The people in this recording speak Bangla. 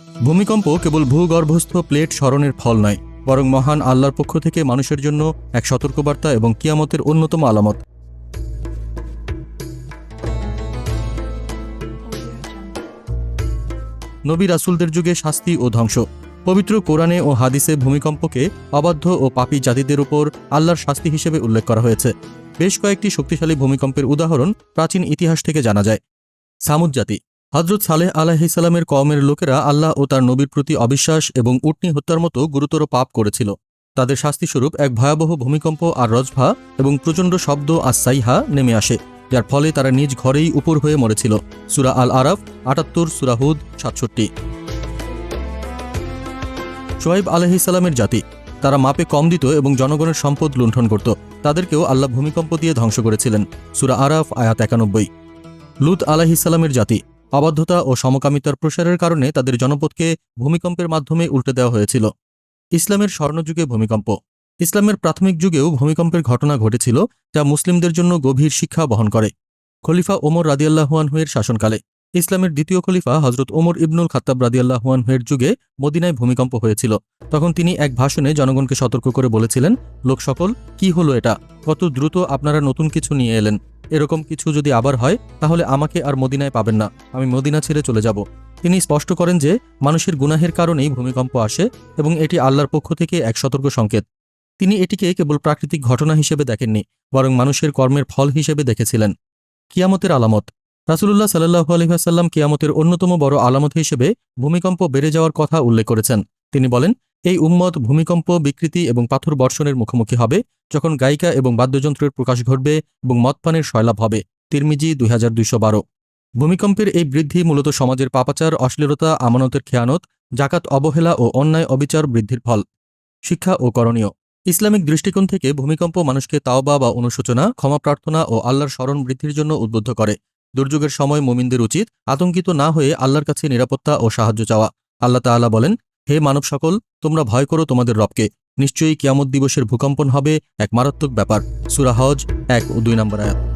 ভূমিকম্প কেবল ভূগর্ভস্থ প্লেট স্মরণের ফল নয়, বরং মহান আল্লাহর পক্ষ থেকে মানুষের জন্য এক সতর্কবার্তা এবং কিয়ামতের অন্যতম আলামত। নবী রাসুলদের যুগে শাস্তি ও ধ্বংস। পবিত্র কোরআনে ও হাদিসে ভূমিকম্পকে অবাধ্য ও পাপী জাতিদের উপর আল্লাহর শাস্তি হিসেবে উল্লেখ করা হয়েছে। বেশ কয়েকটি শক্তিশালী ভূমিকম্পের উদাহরণ প্রাচীন ইতিহাস থেকে জানা যায়। সামুদ জাতি। হজরত সালেহ আলাহিসাল্লামের কওমের লোকেরা আল্লাহ ও তার নবীর প্রতি অবিশ্বাস এবং উটনি হত্যার মতো গুরুতর পাপ করেছিল। তাদের শাস্তিস্বরূপ এক ভয়াবহ ভূমিকম্প আর রজভা এবং প্রচণ্ড শব্দ আর সাইহা নেমে আসে, যার ফলে তারা নিজ ঘরেই উপর হয়ে মরেছিল। সুরা আল আরাফ আটাত্তর সুরাহুদ সাতষট্টি। শোয়েব আলহিসাল্লামের জাতি, তারা মাপে কম দিত এবং জনগণের সম্পদ লুণ্ঠন করত। তাদেরকেও আল্লাহ ভূমিকম্প দিয়ে ধ্বংস করেছিলেন। সুরা আরাফ, আয়াত একানব্বই। লুত আলাহিসাল্লামের জাতি অবাধ্যতা ও সমকামিতার প্রসারের কারণে তাদের জনপদকে ভূমিকম্পের মাধ্যমে উল্টে দেওয়া হয়েছিল। ইসলামের স্বর্ণযুগে ভূমিকম্প। ইসলামের প্রাথমিক যুগেও ভূমিকম্পের ঘটনা ঘটেছিল, যা মুসলিমদের জন্য গভীর শিক্ষা বহন করে। খলিফা ওমর রাদিয়াল্লাহুয়ানহুয়ের শাসনকালে। ইসলামের দ্বিতীয় খলিফা হজরত ওমর ইবনুল খাত্তাব রাদিয়াল্লাহুয়ানহুয়ের যুগে মদিনায় ভূমিকম্প হয়েছিল। তখন তিনি এক ভাষণে জনগণকে সতর্ক করে বলেছিলেন, লোক সকল, কি হলো এটা? কত দ্রুত আপনারা নতুন কিছু নিয়ে এলেন। এরকম কিছু যদি আবার হয়, তাহলে আমাকে আর মদিনায় পাবেন না। আমি মদিনা ছেড়ে চলে যাব। তিনি স্পষ্ট করেন যে, মানুষের গুনাহের কারণেই ভূমিকম্প আসে এবং এটি আল্লাহর পক্ষ থেকে এক সতর্ক সংকেত। তিনি এটিকে কেবল প্রাকৃতিক ঘটনা হিসেবে দেখেননি, বরং মানুষের কর্মের ফল হিসেবে দেখেছিলেন। কিয়ামতের আলামত। রাসুলুল্লাহ সাল্লাহু আলহিহাসাল্লাম কিয়ামতের অন্যতম বড় আলামত হিসেবে ভূমিকম্প বেড়ে যাওয়ার কথা উল্লেখ করেছেন। তিনি বলেন এই উম্মত ভূমিকম্প, বিকৃতি এবং পাথর বর্ষণের মুখোমুখি হবে যখন গায়িকা এবং বাদ্যযন্ত্রের প্রকাশ ঘটবে এবং মদপানের শয়লাভ হবে। তিরমিজি, দুই হাজার দুইশো বারো। ভূমিকম্পের এই বৃদ্ধি মূলত সমাজের পাপাচার, অশ্লীলতা, আমানতের খেয়ানত, জাকাত, অবহেলা ও অন্যায় অবিচার বৃদ্ধির ফল। শিক্ষা ও করণীয়। ইসলামিক দৃষ্টিকোণ থেকে ভূমিকম্প মানুষকে তাওবা বা অনুশোচনা, ক্ষমা প্রার্থনা ও আল্লাহর স্মরণ বৃদ্ধির জন্য উদ্বুদ্ধ করে। দুর্যোগের সময় মুমিনদের উচিত আতঙ্কিত না হয়ে আল্লাহর কাছে নিরাপত্তা ও সাহায্য চাওয়া। আল্লাহ তাআলা বলেন হে মানব সকল তোমরা ভয় করো তোমাদের রবকে। নিশ্চয়ই কিয়ামত দিবসের ভূকম্পন হবে এক মারাত্মক ব্যাপার। সুরাহজ এক ও দুই নম্বর আয়াত।